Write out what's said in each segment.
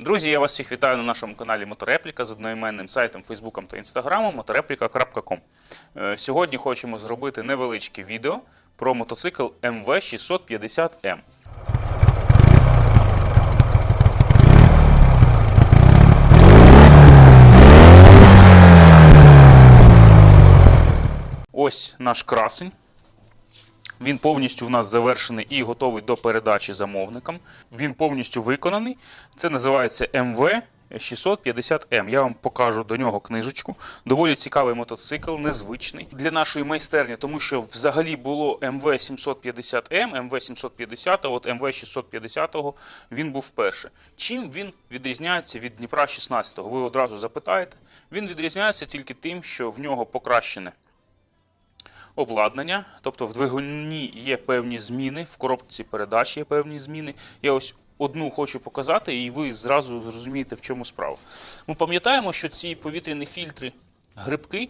Друзі, я вас всіх вітаю на нашому каналі Моторепліка з одноіменним сайтом, Фейсбуком та Інстаграмом motoreplika.com. Е, Сьогодні хочемо зробити невеличке відео про мотоцикл MV650M. Ось наш красень. Він повністю в нас завершений і готовий до передачі замовникам. Він повністю виконаний. Це називається МВ 650М. Я вам покажу до нього книжечку. Доволі цікавий мотоцикл, незвичний для нашої майстерні, тому що взагалі було МВ 750М, МВ 750, а от МВ 650 він був вперше. Чим він відрізняється від Дніпра 16? Ви одразу запитаєте. Він відрізняється тільки тим, що в нього покращене обладнання, тобто в двигуні є певні зміни, в коробці передач є певні зміни. Я ось одну хочу показати, і ви зразу зрозумієте, в чому справа. Ми пам'ятаємо, що ці повітряні фільтри грибки,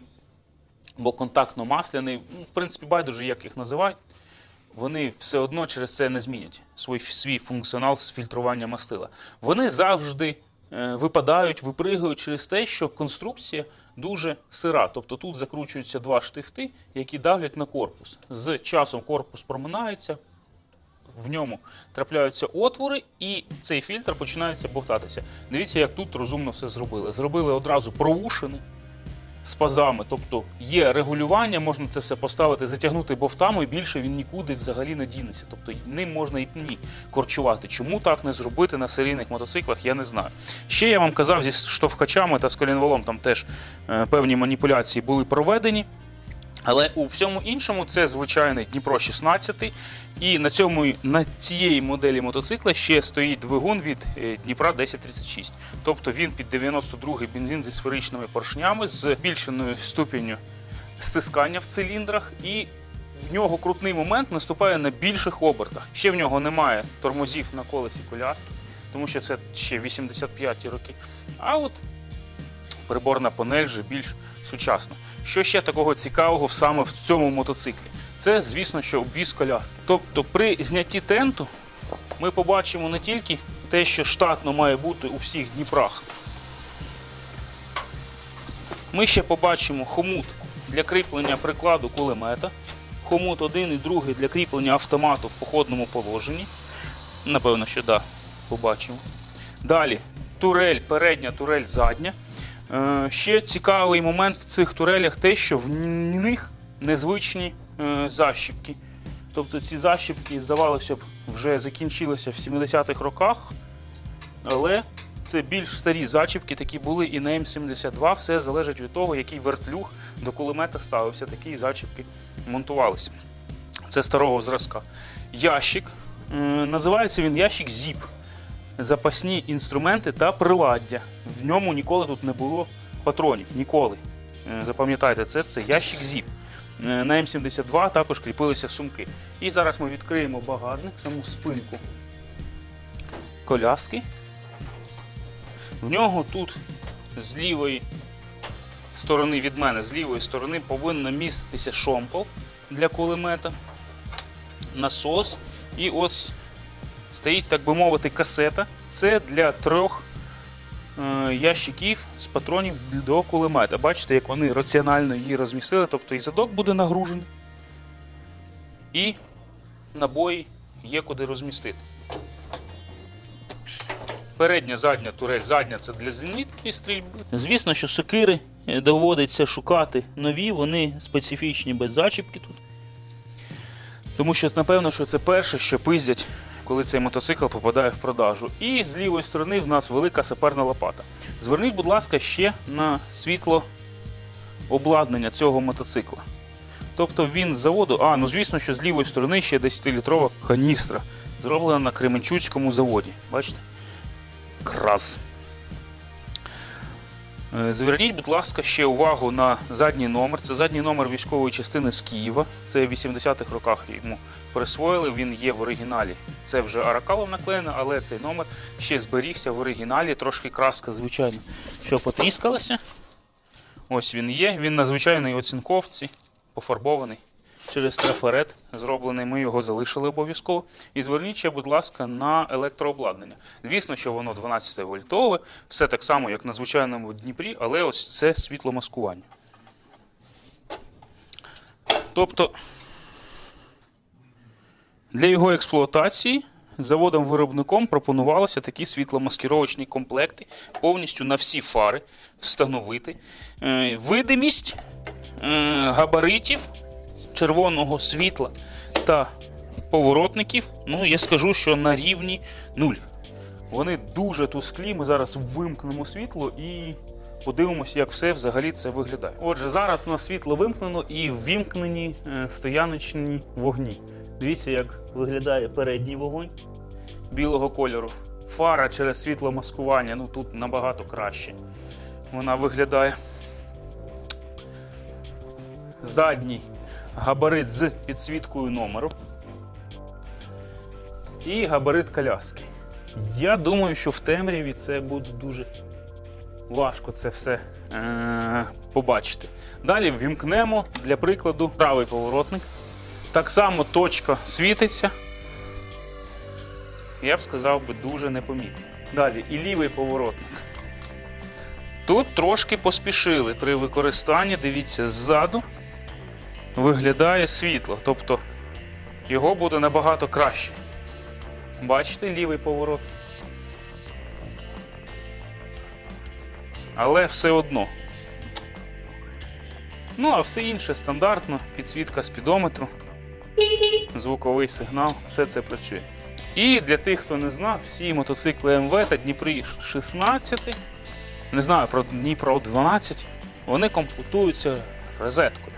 бо контактно-масляний, ну, в принципі, байдуже, як їх називають, вони все одно через це не змінять свій, свій функціонал з фільтрування мастила. Вони завжди випадають, випригають через те, що конструкція дуже сира. Тобто тут закручуються два штифти, які давлять на корпус. З часом корпус проминається, в ньому трапляються отвори, і цей фільтр починається бовтатися. Дивіться, як тут розумно все зробили. Зробили одразу проушини з пазами, тобто є регулювання, можна це все поставити, затягнути бовтами, більше він нікуди взагалі не дінеться. Тобто ним можна і пні корчувати. Чому так не зробити на серійних мотоциклах, я не знаю. Ще я вам казав, зі штовхачами та з колінволом там теж е, певні маніпуляції були проведені. Але у всьому іншому це звичайний Дніпро 16. І на цьому на цієї моделі мотоцикла ще стоїть двигун від е, Дніпра 1036. Тобто він під 92-й бензин зі сферичними поршнями, з збільшеною ступінню стискання в циліндрах, і в нього крутний момент наступає на більших обертах. Ще в нього немає тормозів на колесі коляски, тому що це ще 85-ті роки. А от приборна панель вже більш сучасна. Що ще такого цікавого саме в цьому мотоциклі? Це, звісно, що обвіз коляски. Тобто при знятті тенту ми побачимо не тільки те, що штатно має бути у всіх Дніпрах. Ми ще побачимо хомут для кріплення прикладу кулемета, хомут один і другий для кріплення автомату в походному положенні. Напевно, що да, побачимо. Далі турель, передня турель задня. Е, ще цікавий момент в цих турелях те, що в них незвичні е, защіпки. Тобто ці защіпки, здавалося б, вже закінчилися в 70-х роках, але це більш старі зачіпки, такі були і на М72. Все залежить від того, який вертлюг до кулемета ставився. Такі зачіпки монтувалися. Це старого зразка. Ящик. Е, Називається він ящик ZIP запасні інструменти та приладдя. В ньому ніколи тут не було патронів. Ніколи. Е, Запам'ятайте, це, це ящик ZIP. Е, На М72 також кріпилися сумки. І зараз ми відкриємо багажник, саму спинку коляски. В нього тут з лівої сторони від мене, з лівої сторони повинна міститися шомпол для кулемета, насос і ось стоїть, так би мовити, касета. Це для трьох е, ящиків з патронів до кулемета. Бачите, як вони раціонально її розмістили, тобто і задок буде нагружений, і набої є куди розмістити. Передня, задня турель, задня це для зенітної стрільби. Звісно, що сокири е, доводиться шукати нові, вони специфічні без зачіпки тут. Тому що, напевно, що це перше, що пиздять, коли цей мотоцикл попадає в продажу. І з лівої сторони в нас велика саперна лопата. Зверніть, будь ласка, ще на світло обладнання цього мотоцикла. Тобто він з заводу, а, ну звісно, що з лівої сторони ще 10-літрова каністра, зроблена на Кременчуцькому заводі. Бачите? Крас. Е, Зверніть, будь ласка, ще увагу на задній номер. Це задній номер військової частини з Києва. Це в 80-х роках йому присвоїли. Він є в оригіналі. Це вже аракалом наклеєно, але цей номер ще зберігся в оригіналі. Трошки краска, звичайно, що потріскалася. Ось він є. Він на звичайній оцінковці, пофарбований. Через трафарет зроблений. Ми його залишили обов'язково. І зверніть ще, будь ласка, на електрообладнання. Звісно, що воно 12 вольтове, все так само, як на звичайному Дніпрі, але ось це світломаскування. Тобто для його експлуатації заводом-виробником пропонувалося такі світломаскировочні комплекти повністю на всі фари встановити. Е, Видимість е, габаритів червоного світла та поворотників, ну я скажу, що на рівні нуль. Вони дуже тусклі. Ми зараз вимкнемо світло і подивимося, як все взагалі це виглядає. Отже, зараз на світло вимкнено і ввімкнені е, стояночні вогні. Дивіться, як виглядає передній вогонь білого кольору. Фара через світломаскування, ну тут набагато краще. Вона виглядає. Задній габарит з підсвіткою номеру. І габарит коляски. Я думаю, що в темряві це буде дуже важко це все е- побачити. Далі ввімкнемо для прикладу правий поворотник. Так само точка світиться. Я б сказав би дуже непомітно. Далі і лівий поворотник. Тут трошки поспішили при використанні, дивіться, ззаду виглядає світло, тобто його буде набагато краще. Бачите лівий поворот? Але все одно. Ну, а все інше стандартно, підсвітка спідометру, звуковий сигнал, все це працює. І для тих, хто не знав, всі мотоцикли МВ та Дніпрі 16, не знаю про Дніпро 12, вони комплектуються розеткою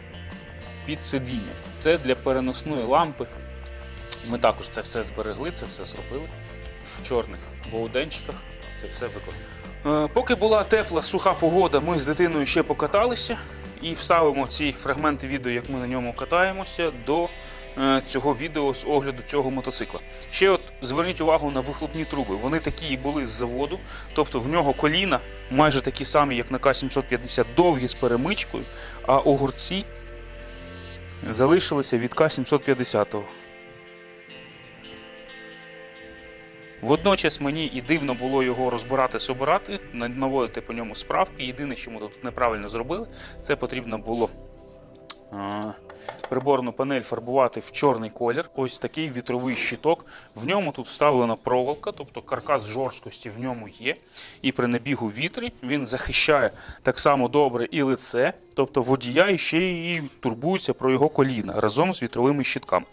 під сидіння. Це для переносної лампи. Ми також це все зберегли, це все зробили в чорних боуденчиках. Це все виконано. Е, Поки була тепла, суха погода, ми з дитиною ще покаталися і вставимо ці фрагменти відео, як ми на ньому катаємося, до е, цього відео з огляду цього мотоцикла. Ще от зверніть увагу на вихлопні труби. Вони такі і були з заводу, тобто в нього коліна майже такі самі, як на К-750, довгі з перемичкою, а огурці залишилися від К-750. Водночас мені і дивно було його розбирати, собирати, наводити по ньому справки. Єдине, що ми тут неправильно зробили, це потрібно було приборну панель фарбувати в чорний колір. Ось такий вітровий щиток. В ньому тут вставлена проволока, тобто каркас жорсткості в ньому є. І при набігу вітрі він захищає так само добре і лице, тобто водія ще і турбується про його коліна разом з вітровими щитками.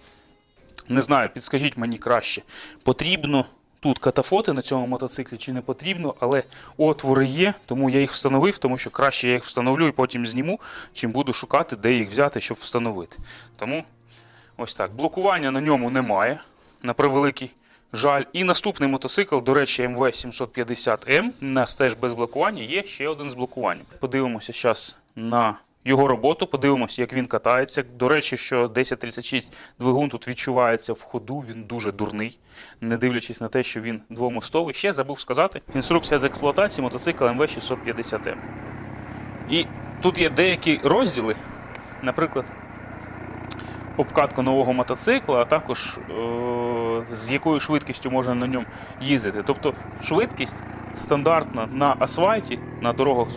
Не знаю, підскажіть мені краще, потрібно тут катафоти на цьому мотоциклі чи не потрібно, але отвори є, тому я їх встановив, тому що краще я їх встановлю і потім зніму, чим буду шукати, де їх взяти, щоб встановити. Тому ось так. Блокування на ньому немає, на превеликий жаль. І наступний мотоцикл, до речі, МВ 750М, у нас теж без блокування, є ще один з блокуванням. Подивимося зараз на його роботу, подивимося, як він катається. До речі, що 1036 двигун тут відчувається в ходу, він дуже дурний, не дивлячись на те, що він двомостовий. Ще забув сказати, інструкція з експлуатації мотоцикла МВ 650М. І тут є деякі розділи, наприклад, обкатка нового мотоцикла, а також е- з якою швидкістю можна на ньому їздити. Тобто швидкість стандартна на асфальті, на дорогах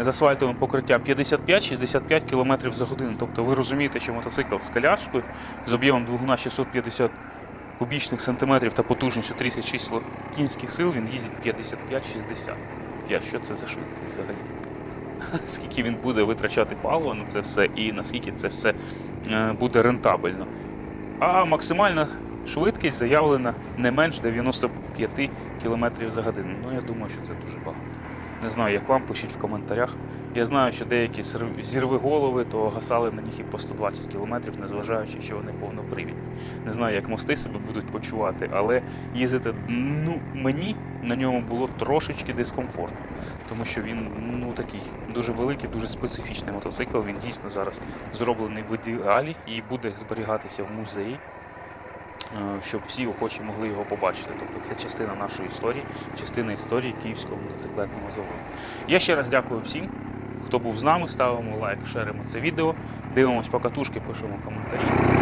з асфальтовим покриттям 55-65 км за годину. Тобто ви розумієте, що мотоцикл з коляскою з об'ємом двигуна 650 кубічних сантиметрів та потужністю 36 кінських сил він їздить 55-60. Що це за швидкість взагалі? Скільки він буде витрачати паливо на це все і наскільки це все е, буде рентабельно. А максимальна швидкість заявлена не менш 95 км за годину. Ну я думаю, що це дуже багато. Не знаю, як вам, пишіть в коментарях. Я знаю, що деякі зірви голови, то гасали на них і по 120 км, незважаючи, що вони повнопривідні. Не знаю, як мости себе будуть почувати, але їздити ну, мені на ньому було трошечки дискомфортно, тому що він ну, такий дуже великий, дуже специфічний мотоцикл. Він дійсно зараз зроблений в ідеалі і буде зберігатися в музеї. Е, Щоб всі охочі могли його побачити. Тобто це частина нашої історії, частина історії Київського мотоциклетного заводу. Я ще раз дякую всім, хто був з нами. Ставимо лайк, шеримо це відео. Дивимось покатушки, пишемо коментарі.